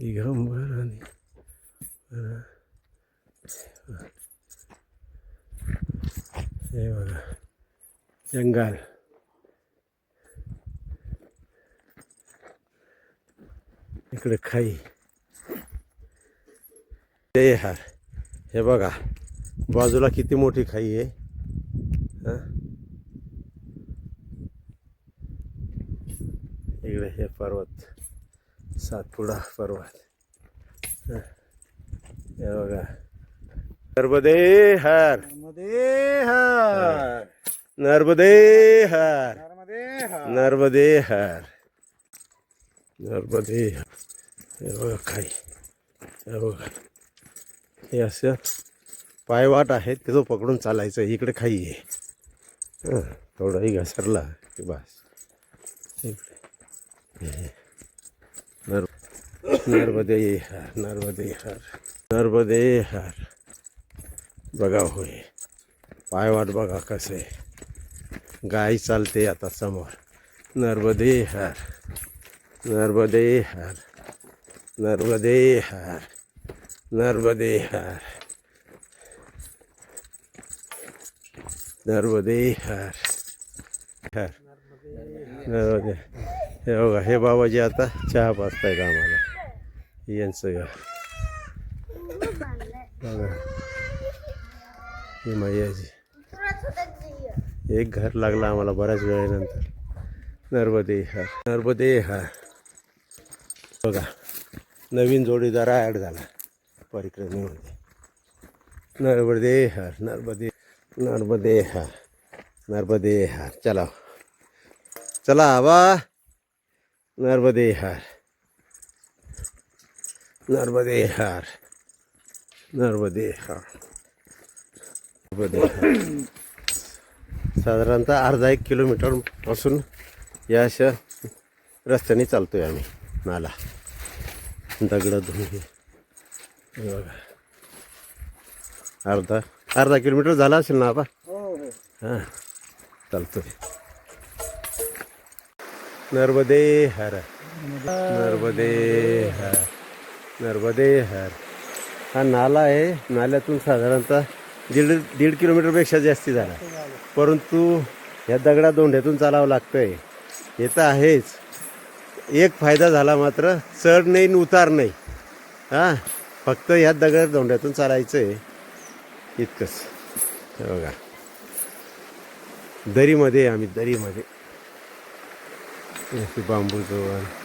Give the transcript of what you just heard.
दिगंबर हे बघा जंगल इकडे खाई ते हार हे बघा बाजूला किती मोठी खाई आहे इकडे हे पर्वत सातपुडा पर्वत हा. बघा. नर्मदे हर नर्मदे हर नर्मदे हर नर्मदे हर नर्मदे हर नर्मदे हर हे बघा खाई हे बघा. हे असं पायवाट आहे तिथं पकडून चालायचं इकडे खाई आहे. हं, थोडाही घसरला की बस. इकडे. नर्मदे हर नर्मदे हर नर्मदे हर। बघा होय पायवाट बघा कसे। गाय चालते आता समोर। नर्मदे हर नर्मदे हर नर्मदे हर नर्मदे हर। नर्मदे हर हर। नर्मदे हे बघा हे बाबाजी आता चहा पाचतायत आम्हाला. यांचं घर. बघा. हे मैयाजी. एक घर लागला आम्हाला बऱ्याच वेळेनंतर. नर्मदे हा. नर्मदे हा. बघा नवीन जोडीदार ॲड झाला. परिक्रमेमध्ये. नर्मदे हर नर्मदे नर्मदे हा नर्मदे हा. चला. चला आबा. नर्मदे हर नर्मदे हर नर्मदे हर नर्मदे हर साधारणतः अर्धा एक किलोमीटरपासून या अशा रस्त्याने चालतोय आम्ही नाला. दगड बघा. अर्धा अर्धा किलोमीटर झाला असेल ना आबा हो हो. हां चालतोय. नर्मदे हर नर्मदे हर नर्मदे हर हा नाला आहे. नाल्यातून साधारणतः दीड दीड किलोमीटरपेक्षा जास्ती झाला. परंतु ह्या दगडा दोंड्यातून चालावं लागतं आहे हे तर आहेच. एक फायदा झाला मात्र चढ नाही न उतार नाही. हां? फक्त ह्या दगड दोंड्यातून चालायचं आहे इतकंच बघा. दरीमध्ये आम्ही दरीमध्ये. Eski bambu da var.